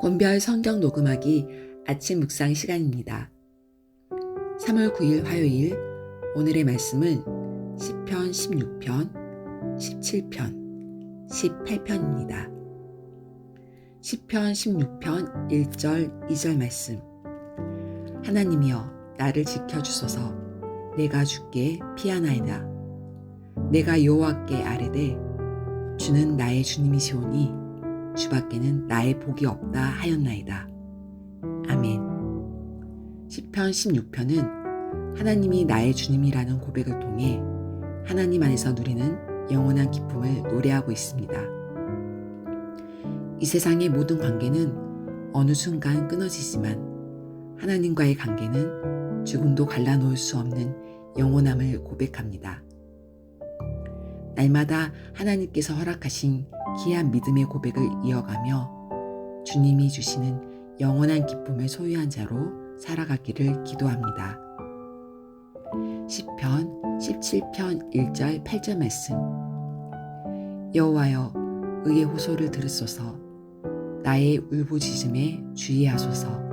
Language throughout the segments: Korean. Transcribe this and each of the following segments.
권별 성경 녹음하기 아침 묵상 시간입니다. 3월 9일 화요일 오늘의 말씀은 10편 16편, 17편, 18편입니다. 10편 16편 1절 2절 말씀 하나님이여 나를 지켜주소서 내가 주께 피하나이다. 내가 여호와께 아뢰되 주는 나의 주님이시오니 주밖에는 나의 복이 없다 하였나이다. 아멘. 10편 16편은 하나님이 나의 주님이라는 고백을 통해 하나님 안에서 누리는 영원한 기쁨을 노래하고 있습니다. 이 세상의 모든 관계는 어느 순간 끊어지지만 하나님과의 관계는 죽음도 갈라놓을 수 없는 영원함을 고백합니다. 날마다 하나님께서 허락하신 귀한 믿음의 고백을 이어가며 주님이 주시는 영원한 기쁨을 소유한 자로 살아가기를 기도합니다. 10편 17편 1절 8절 말씀. 여호와여 의의 호소를 들으소서. 나의 울부짖음에 주의하소서.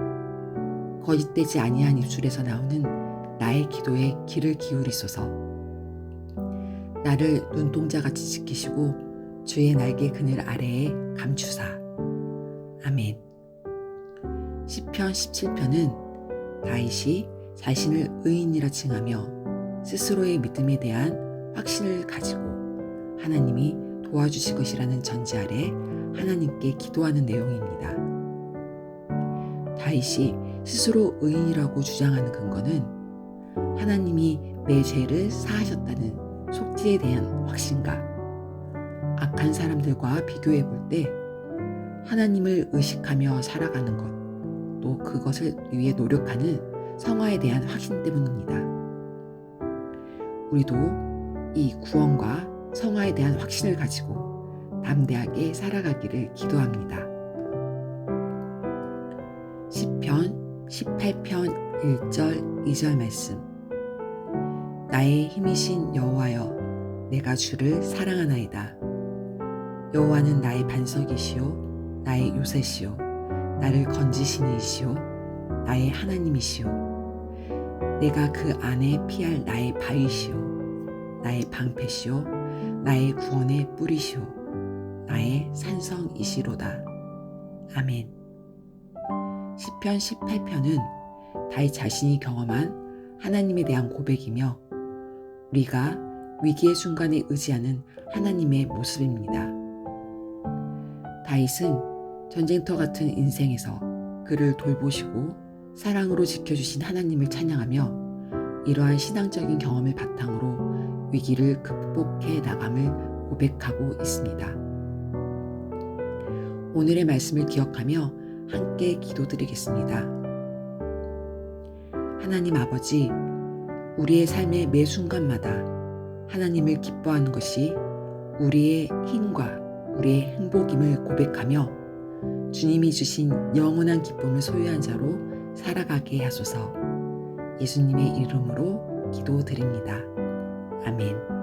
거짓되지 아니한 입술에서 나오는 나의 기도에 귀를 기울이소서. 나를 눈동자같이 지키시고 주의 날개 그늘 아래에 감추사. 아멘. 10편 17편은 다윗이 자신을 의인이라 칭하며 스스로의 믿음에 대한 확신을 가지고 하나님이 도와주실 것이라는 전제 아래 하나님께 기도하는 내용입니다. 다윗이 스스로 의인이라고 주장하는 근거는 하나님이 내 죄를 사하셨다는 속지에 대한 확신과 악한 사람들과 비교해 볼 때 하나님을 의식하며 살아가는 것, 또 그것을 위해 노력하는 성화에 대한 확신 때문입니다. 우리도 이 구원과 성화에 대한 확신을 가지고 담대하게 살아가기를 기도합니다. 10편, 18편 1절, 2절 말씀. 나의 힘이신 여호와여, 내가 주를 사랑하나이다. 여호와는 나의 반석이시요 나의 요새시요 나를 건지시는 이시요 나의 하나님이시요. 내가 그 안에 피할 나의 바위시요 나의 방패시요 나의 구원의 뿌리시요 나의 산성이시로다. 아멘. 10편 18편은 다윗 자신이 경험한 하나님에 대한 고백이며 우리가 위기의 순간에 의지하는 하나님의 모습입니다. 다윗은 전쟁터 같은 인생에서 그를 돌보시고 사랑으로 지켜주신 하나님을 찬양하며 이러한 신앙적인 경험을 바탕으로 위기를 극복해 나감을 고백하고 있습니다. 오늘의 말씀을 기억하며 함께 기도드리겠습니다. 하나님 아버지, 우리의 삶의 매 순간마다 하나님을 기뻐하는 것이 우리의 힘과 우리의 행복임을 고백하며 주님이 주신 영원한 기쁨을 소유한 자로 살아가게 하소서 예수님의 이름으로 기도드립니다. 아멘.